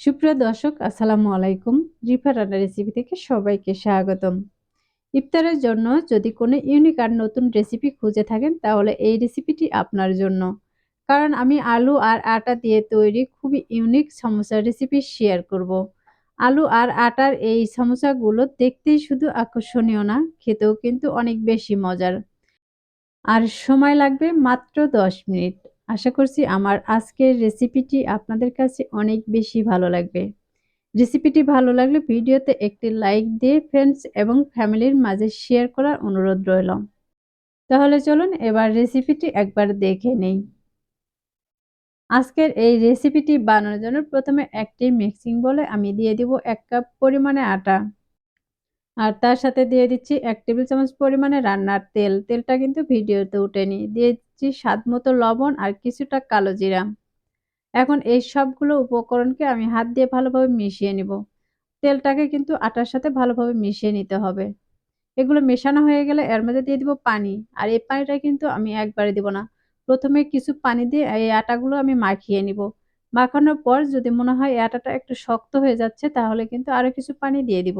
সুপ্রিয় দর্শক, আসসালামু আলাইকুম। রিফা রান্না রেসিপি থেকে সবাইকে স্বাগতম। ইফতারের জন্য যদি কোনো ইউনিক আর নতুন রেসিপি খুঁজে থাকেন, তাহলে এই রেসিপিটি আপনার জন্য। কারণ আমি আলু আর আটা দিয়ে তৈরি খুবই ইউনিক সমোসার রেসিপি শেয়ার করব। আলু আর আটার এই সমোসাগুলো দেখতেই শুধু আকর্ষণীয় না, খেতেও কিন্তু অনেক বেশি মজার। আর সময় লাগবে মাত্র দশ মিনিট। আশা করছি আমার আজকের রেসিপিটি আপনাদের কাছে অনেক বেশি ভালো লাগবে। রেসিপিটি ভালো লাগলে ভিডিওতে একটি লাইক দিয়ে ফ্রেন্ডস এবং ফ্যামিলির মাঝে শেয়ার করার অনুরোধ রইল। তাহলে চলুন এবার রেসিপিটি একবার দেখে নেই। আজকের এই রেসিপিটি বানানোর জন্য প্রথমে একটি মিক্সিং বলে আমি দিয়ে দিব এক কাপ পরিমাণে আটা। আর তার সাথে দিয়ে দিচ্ছি এক টেবিল চামচ পরিমাণে রান্নার তেল। তেলটা কিন্তু ভিডিওতে উঠেনি। দিয়ে দিচ্ছি স্বাদ মতো লবণ আর কিছুটা কালো জিরা। এখন এই সবগুলো উপকরণকে আমি হাত দিয়ে ভালোভাবে মিশিয়ে নিব। তেলটাকে কিন্তু আটার সাথে ভালোভাবে মিশিয়ে নিতে হবে। এগুলো মেশানো হয়ে গেলে এর মধ্যে দিয়ে দিব পানি। আর এই পানিটা কিন্তু আমি একবারে দিব না। প্রথমে কিছু পানি দিয়ে এই আটাগুলো আমি মাখিয়ে নিব। মাখানোর পর যদি মনে হয় আটাটা একটু শক্ত হয়ে যাচ্ছে, তাহলে কিন্তু আরও কিছু পানি দিয়ে দিব।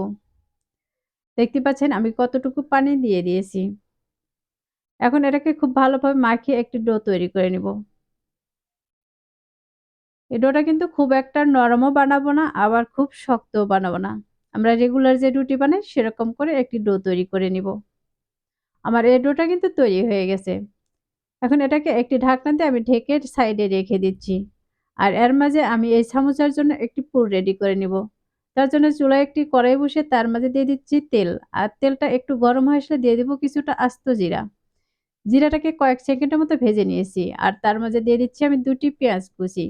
দেখতে পাচ্ছেন আমি কতটুকু পানি দিয়ে দিয়েছি। এখন এটাকে খুব ভালোভাবে মাখিয়ে একটি ডো তৈরি করে নিব। এই ডোটা কিন্তু খুব একটা নরমও বানাবো না, আবার খুব শক্তও বানাবো না। আমরা রেগুলার যে রুটি বানাই সেরকম করে একটি ডো তৈরি করে নিব। আমার এই ডোটা কিন্তু তৈরি হয়ে গেছে। এখন এটাকে একটি ঢাকনা দিয়ে আমি ঢেকে সাইডে রেখে দিচ্ছি। আর এর মাঝে আমি এই সামোসার জন্য একটি পুর রেডি করে নিব। তার জন্য চুলায় একটি কড়াই বসে তার মাঝে দিয়ে দিচ্ছি তেল। আর তেলটা একটু গরম হয়ে আসলে দিয়ে দেবো কিছুটা আস্ত জিরা। জিরাটাকে কয়েক সেকেন্ডের মতো ভেজে নিয়েছি। আর তার মাঝে দিয়ে দিচ্ছি আমি দুটি পেঁয়াজ কুচি।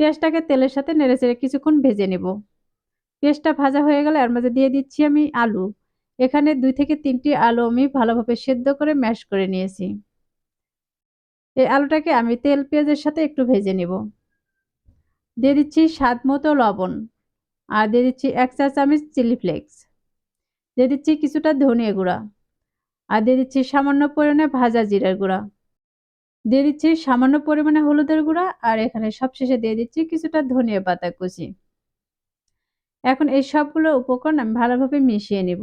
পেঁয়াজটাকে তেলের সাথে নেড়ে চেড়ে কিছুক্ষণ ভেজে নেব। পেঁয়াজটা ভাজা হয়ে গেলে এর মাঝে দিয়ে দিচ্ছি আমি আলু। এখানে দুই থেকে তিনটি আলু আমি ভালোভাবে সেদ্ধ করে ম্যাশ করে নিয়েছি। এই আলুটাকে আমি তেল পেঁয়াজের সাথে একটু ভেজে নেব। দিয়ে দিচ্ছি স্বাদ মতো লবণ। আর দিয়ে দিচ্ছি এক চা চামচ চিলি ফ্লেক্স দিয়ে দিচ্ছি কিছুটা ধনিয়া গুঁড়া। আর দিয়ে দিচ্ছি সামান্য পরিমাণে ভাজা জিরার গুঁড়া। দিয়ে দিচ্ছি সামান্য পরিমাণে হলুদের গুঁড়া আর এখানে সবশেষে দিয়ে দিচ্ছি কিছুটা ধনিয়া পাতা কুচি। এখন এই সবগুলো উপকরণ আমি ভালোভাবে মিশিয়ে নিব।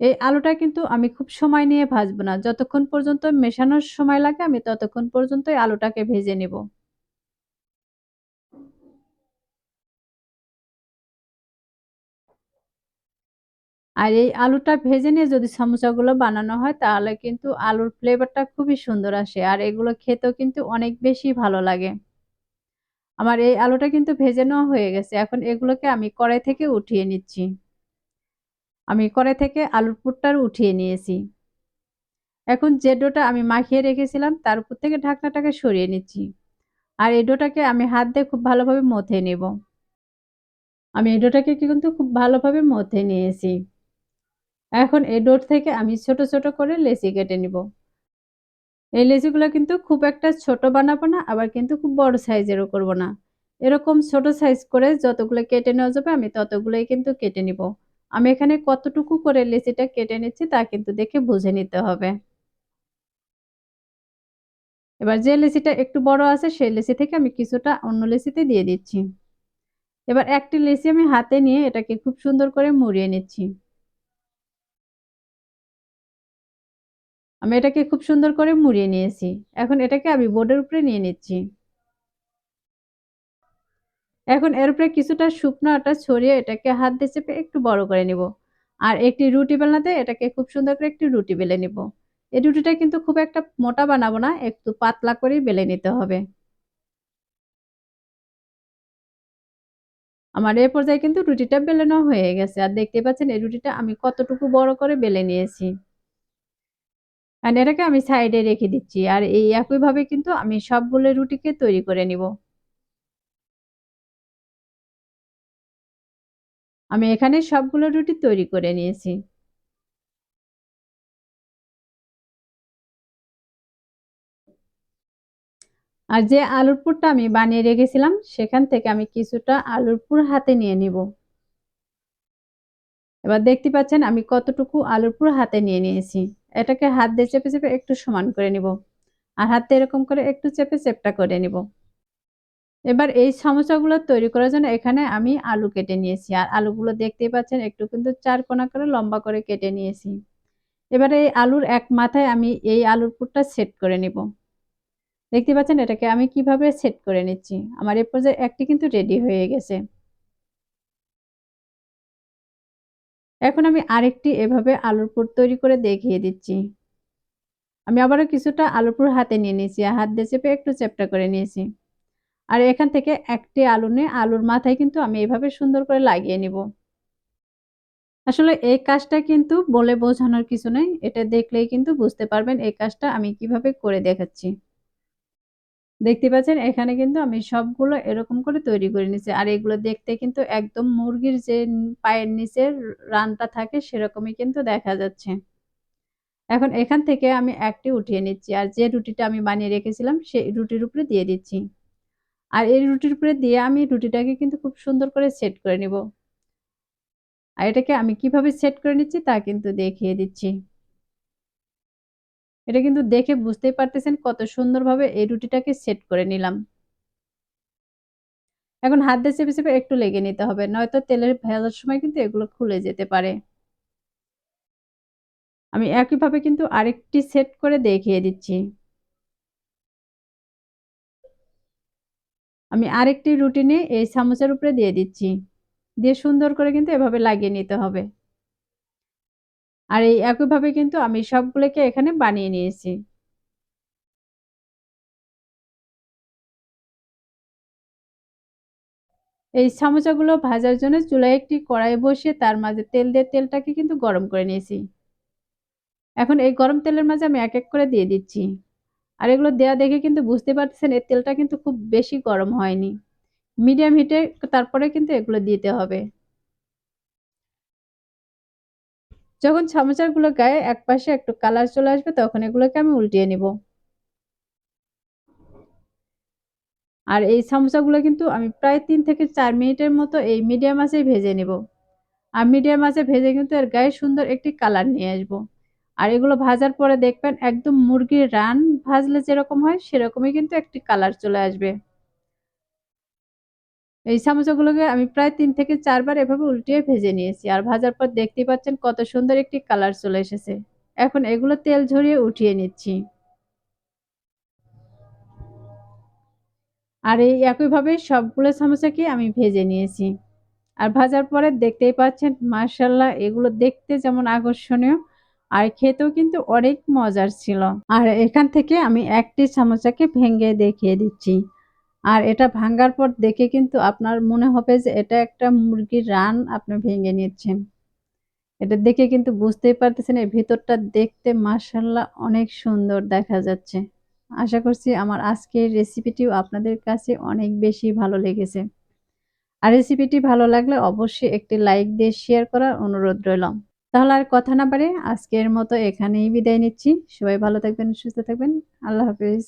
এই আলুটা কিন্তু আমি খুব সময় নিয়ে ভাজবো না। যতক্ষণ পর্যন্ত মেশানোর সময় লাগে আমি ততক্ষণ পর্যন্তই আলুটাকে ভেজে নেব। আর এই আলুটা ভেজে নিয়ে যদি সমোসাগুলো বানানো হয়, তাহলে কিন্তু আলুর ফ্লেভারটা খুবই সুন্দর আসে আর এগুলো খেতেও কিন্তু অনেক বেশি ভালো লাগে। আমার এই আলুটা কিন্তু ভেজে নেওয়া হয়ে গেছে, এখন এগুলোকে আমি কড়াই থেকে উঠিয়ে নিচ্ছি। আমি কড়াই থেকে আলুর পুরটা উঠিয়ে নিয়েছি। এখন যে ডোটা আমি মাখিয়ে রেখেছিলাম, তার উপর থেকে ঢাকনাটাকে সরিয়ে নিচ্ছি। আর এই ডোটাকে আমি হাত দিয়ে খুব ভালোভাবে মথে নেব। আমি এই ডোটাকে কিন্তু খুব ভালোভাবে মথে নিয়েছি। এখন এই ডোর থেকে আমি ছোট ছোট করে লেচি কেটে নিব। এই লেচিগুলো কিন্তু খুব একটা ছোট বানাবো না, আবার কিন্তু খুব বড় সাইজেরও করব না। এরকম ছোট সাইজ করে যতগুলো কেটে নেওয়া যাবে আমি ততগুলোই কিন্তু কেটে নিব। আমি এখানে কতটুকু করে লেচিটা কেটে নিচ্ছি তা কিন্তু দেখে বুঝে নিতে হবে। এবার যে লেচিটা একটু বড় আছে সেই লেচি থেকে আমি কিছুটা অন্য লেচিতে দিয়ে দিচ্ছি। এবার একটি লেচি আমি হাতে নিয়ে এটাকে খুব সুন্দর করে মুড়িয়ে নিচ্ছি। আমি এটাকে খুব সুন্দর করে মুড়িয়ে নিয়েছি। এখন এটাকে আমি বোর্ডের উপরে নিয়ে নিচ্ছি। এখন এর উপরে কিছুটা শুকনো আটা ছড়িয়ে এটাকে হাত দিয়ে চেপে একটু বড় করে নিব। আর একটি রুটি বেলনাতে এটাকে খুব সুন্দর করে একটি রুটি বেলে নিব। এই রুটিটা কিন্তু খুব একটা মোটা বানাবো না, একটু পাতলা করেই বেলে নিতে হবে। আমার এই পর্যায়ে কিন্তু রুটিটা বেলেনো হয়ে গেছে। আর দেখতে পাচ্ছেন, এই রুটিটা আমি কতটুকু বড় করে বেলে নিয়েছি। আর এটাকে আমি সাইডে রেখে দিচ্ছি। আর এই একইভাবে কিন্তু আমি সবগুলো রুটিকে তৈরি করে নিব। আমি এখানে সবগুলো রুটি তৈরি করে নিয়েছি। আর যে আলুর পুরটা আমি বানিয়ে রেখেছিলাম, সেখান থেকে আমি কিছুটা আলুর পুর হাতে নিয়ে নিব। এবার দেখতে পাচ্ছেন, আমি কতটুকু আলুর পুর হাতে নিয়ে নিয়েছি। এটাকে হাত দিয়ে চেপে চেপে একটু সমান করে নিব আর হাতে এরকম করে একটু চেপে চেপটা করে নিব। এবার এই সমস্যাগুলো তৈরি করার জন্য এখানে আমি আলু কেটে নিয়েছি। আর আলুগুলো দেখতেই পাচ্ছেন, একটু কিন্তু চার কোনা করে লম্বা করে কেটে নিয়েছি। এবারে এই আলুর এক মাথায় আমি এই আলুর পুরটা সেট করে নিব। দেখতে পাচ্ছেন এটাকে আমি কীভাবে সেট করে নিচ্ছি। আমার এ পর্যায়ে একটি কিন্তু রেডি হয়ে গেছে। এখন আমি আরেকটি এভাবে আলুর পুর তৈরি করে দেখিয়ে দিচ্ছি। আমি আবারও কিছুটা আলুর পুর হাতে নিয়ে নিয়েছি। হাত দিয়ে চেপে একটু চেপটা করে নিয়েছি। আর এখান থেকে একটি আলু নিয়ে আলুর মাথায় কিন্তু আমি এভাবে সুন্দর করে লাগিয়ে নিব। আসলে এই কাজটা কিন্তু বলে বোঝানোর কিছু নেই। এটা দেখলেই কিন্তু বুঝতে পারবেন এই কাজটা আমি কীভাবে করে দেখাচ্ছি। দেখতে পাচ্ছেন, এখানে কিন্তু আমি সবগুলো এরকম করে তৈরি করে নিয়েছি। আর এগুলো দেখতে কিন্তু একদম মুরগির যে পায়ের নিচের রানটা থাকে সেরকমই কিন্তু দেখা যাচ্ছে। এখন এখান থেকে আমি একটি উঠিয়ে নিচ্ছি। আর যে রুটিটা আমি বানিয়ে রেখেছিলাম সেই রুটির উপরে দিয়ে দিচ্ছি। আর এই রুটির উপরে দিয়ে আমি রুটিটাকে কিন্তু খুব সুন্দর করে সেট করে নিব। আর এটাকে আমি কীভাবে সেট করে নিচ্ছি তা কিন্তু দেখিয়ে দিচ্ছি। এটা কিন্তু দেখে বুঝতেই পারতেছেন কত সুন্দরভাবে এই রুটিটাকে সেট করে নিলাম। এখন হাত দিয়ে চেপে, চেপে একটু লেগে নিতে হবে। নয়তো তেলের ভেজার সময় কিন্তু এগুলো খুলে যেতে পারে। আমি একইভাবে কিন্তু আরেকটি সেট করে দেখিয়ে দিচ্ছি। আমি আরেকটি রুটিনে এই সামোসার উপরে দিয়ে দিচ্ছি। দিয়ে সুন্দর করে কিন্তু এভাবে লাগিয়ে নিতে হবে। আর এই একইভাবে কিন্তু আমি সবগুলোকে এখানে বানিয়ে নিয়েছি। এই সামোসাগুলো ভাজার জন্য চুলায় একটি কড়াই বসিয়ে তার মাঝে তেল দিয়ে তেলটাকে কিন্তু গরম করে নিয়েছি। এখন এই গরম তেলের মাঝে আমি এক এক করে দিয়ে দিচ্ছি। আর এগুলো দেয়া দেখে কিন্তু বুঝতে পারতেছেন, এই তেলটা কিন্তু খুব বেশি গরম হয়নি। মিডিয়াম হিটে তারপরে কিন্তু এগুলো দিতে হবে। যখন সামোসাগুলো গায়ে একপাশে একটু কালার চলে আসবে, তখন এগুলোকে আমি উল্টিয়ে নিব। আর এই সামোসাগুলো কিন্তু আমি প্রায় তিন থেকে চার মিনিটের মতো এই মিডিয়াম আঁচেই ভেজে নিব। আর মিডিয়াম আঁচে ভেজে কিন্তু এর গায়ে সুন্দর একটি কালার নিয়ে আসব। আর এগুলো ভাজার পরে দেখবেন একদম মুরগির রান ভাজলে যেরকম হয়, সেরকমই কিন্তু একটি কালার চলে আসবে। এই সামোসাগুলোকে আমি প্রায় তিন থেকে চারবার এভাবে উল্টিয়ে ভেজে নিয়েছি। আর ভাজার পর দেখতেই পাচ্ছেন কত সুন্দর একটি কালার চলে এসেছে। এখন এগুলো তেল ঝরিয়ে উঠিয়ে নিচ্ছি। আর এই একইভাবে সবগুলো সামোসাকে আমি ভেজে নিয়েছি। আর ভাজার পরে দেখতেই পাচ্ছেন মাশাআল্লাহ, এগুলো দেখতে যেমন আকর্ষণীয় আর খেতেও কিন্তু অনেক মজার ছিল। আর এখান থেকে আমি একটি সামোসাকে ভেঙে দেখিয়ে দিচ্ছি। আর এটা ভাঙ্গার পর দেখে কিন্তু আপনার মনে হবে যে এটা একটা মুরগির রান আপনি ভেঙে নিচ্ছেন। এটা দেখে কিন্তু বুঝতেই পারতেছেন এর ভিতরটা দেখতে মাশাআল্লাহ অনেক সুন্দর দেখা যাচ্ছে। আশা করছি আমার আজকের রেসিপিটিও আপনাদের কাছে অনেক বেশি ভালো লেগেছে। আর রেসিপিটি ভালো লাগলে অবশ্যই একটি লাইক দিয়ে শেয়ার করার অনুরোধ রইল। তাহলে আর কথা না বাড়িয়ে আজকের মতো এখানেই বিদায় নিচ্ছি। সবাই ভালো থাকবেন, সুস্থ থাকবেন। আল্লাহ হাফেজ।